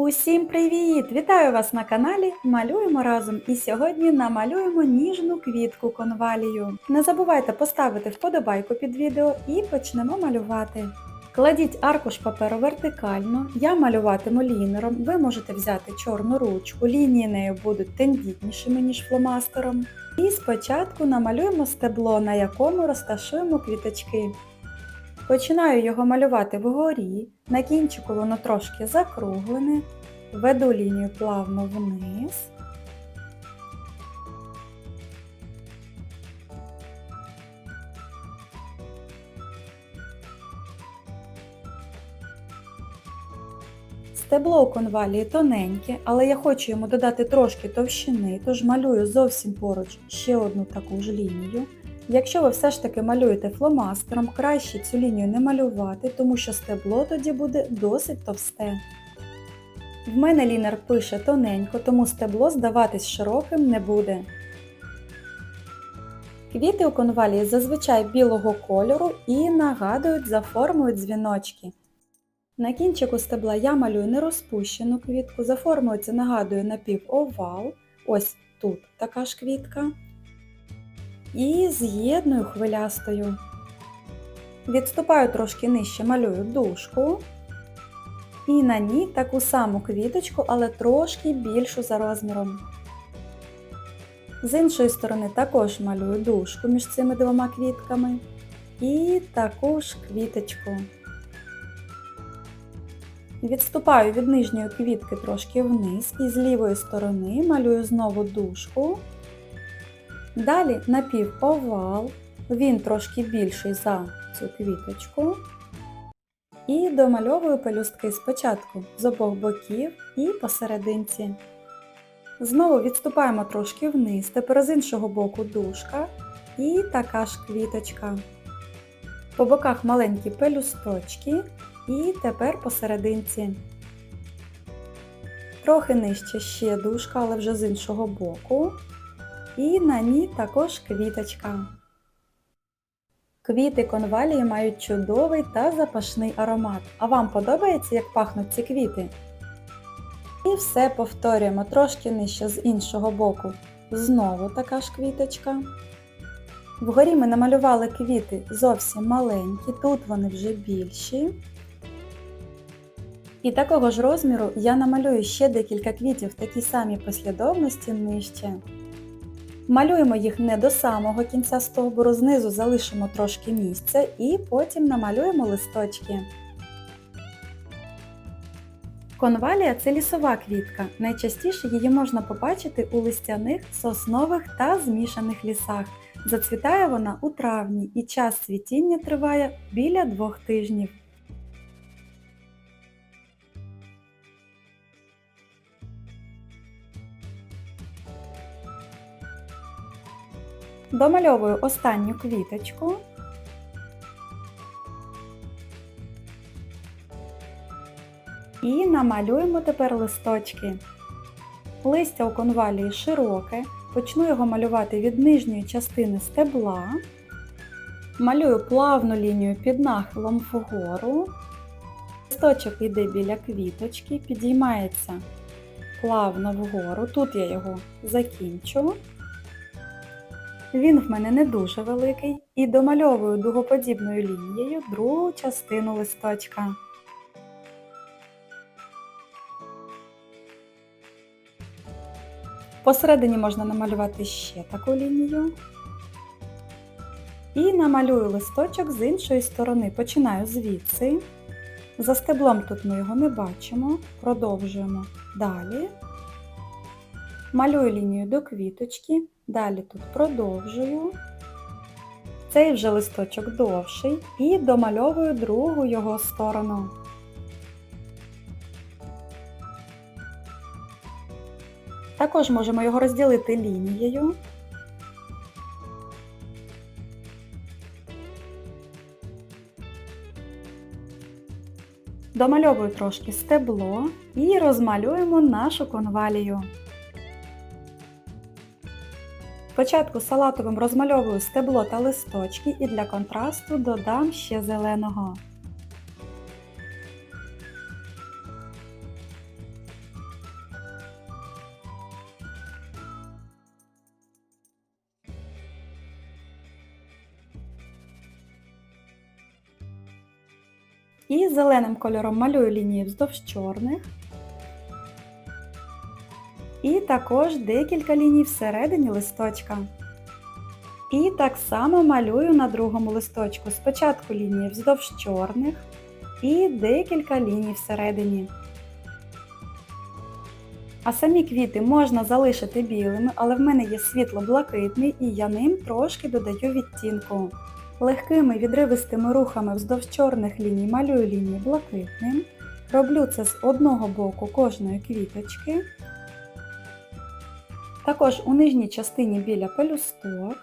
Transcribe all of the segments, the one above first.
Усім привіт! Вітаю вас на каналі Малюємо разом і сьогодні намалюємо ніжну квітку конвалію. Не забувайте поставити вподобайку під відео і почнемо малювати. Кладіть аркуш паперу вертикально, я малюватиму лінером, ви можете взяти чорну ручку, лінії нею будуть тендітнішими, ніж фломастером. І спочатку намалюємо стебло, на якому розташуємо квіточки. Починаю його малювати вгорі, на кінчику воно трошки закруглене, веду лінію плавно вниз. Стебло у конвалії тоненьке, але я хочу йому додати трошки товщини, тож малюю зовсім поруч ще одну таку ж лінію. Якщо ви все ж таки малюєте фломастером, краще цю лінію не малювати, тому що стебло тоді буде досить товсте. В мене лінер пише тоненько, тому стебло здаватись широким не буде. Квіти у конвалії зазвичай білого кольору і нагадують за формою дзвіночки. На кінчику стебла я малюю нерозпущену квітку, за формою це нагадує напівовал, ось тут така ж квітка і з'єдную хвилястою. Відступаю трошки нижче, малюю дужку. І на ній таку саму квіточку, але трошки більшу за розміром. З іншої сторони також малюю дужку між цими двома квітками. І таку ж квіточку. Відступаю від нижньої квітки трошки вниз і з лівої сторони малюю знову дужку. Далі напівовал, він трошки більший за цю квіточку. І домальовую пелюстки спочатку з обох боків і посерединці. Знову відступаємо трошки вниз, тепер з іншого боку дужка і така ж квіточка. По боках маленькі пелюсточки і тепер посерединці. Трохи нижче ще дужка, але вже з іншого боку. І на ній також квіточка. Квіти конвалії мають чудовий та запашний аромат. А вам подобається, як пахнуть ці квіти? І все повторюємо трошки нижче з іншого боку. Знову така ж квіточка. Вгорі ми намалювали квіти зовсім маленькі, тут вони вже більші. І такого ж розміру я намалюю ще декілька квітів в такій самій послідовності нижче. Малюємо їх не до самого кінця стовбуру, знизу залишимо трошки місця і потім намалюємо листочки. Конвалія це лісова квітка. Найчастіше її можна побачити у листяних, соснових та змішаних лісах. Зацвітає вона у травні і час цвітіння триває біля двох тижнів. Домальовую останню квіточку. І намалюємо тепер листочки. Листя у конвалії широке, почну його малювати від нижньої частини стебла. Малюю плавну лінію під нахилом вгору. Листочок йде біля квіточки, підіймається плавно вгору. Тут я його закінчу. Він в мене не дуже великий і домальовую дугоподібною лінією другу частину листочка. Посередині можна намалювати ще таку лінію. І намалюю листочок з іншої сторони. Починаю звідси. За стеблом тут ми його не бачимо. Продовжуємо далі. Малюю лінію до квіточки. Далі тут продовжую. Цей вже листочок довший і домальовую другу його сторону. Також можемо його розділити лінією. Домальовую трошки стебло і розмалюємо нашу конвалію. Спочатку салатовим розмальовую стебло та листочки і для контрасту додам ще зеленого. І зеленим кольором малюю лінії вздовж чорних. І також декілька ліній всередині листочка. І так само малюю на другому листочку. Спочатку лінії вздовж чорних і декілька ліній всередині. А самі квіти можна залишити білими, але в мене є світло-блакитний і я ним трошки додаю відтінку. Легкими відривистими рухами вздовж чорних ліній малюю лінії блакитним. Роблю це з одного боку кожної квіточки. Також у нижній частині біля пелюсток.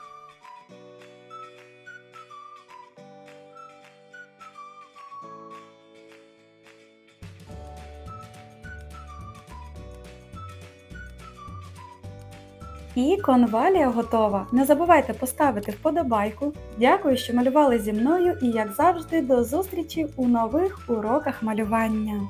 І конвалія готова. Не забувайте поставити вподобайку. Дякую, що малювали зі мною і, як завжди, до зустрічі у нових уроках малювання.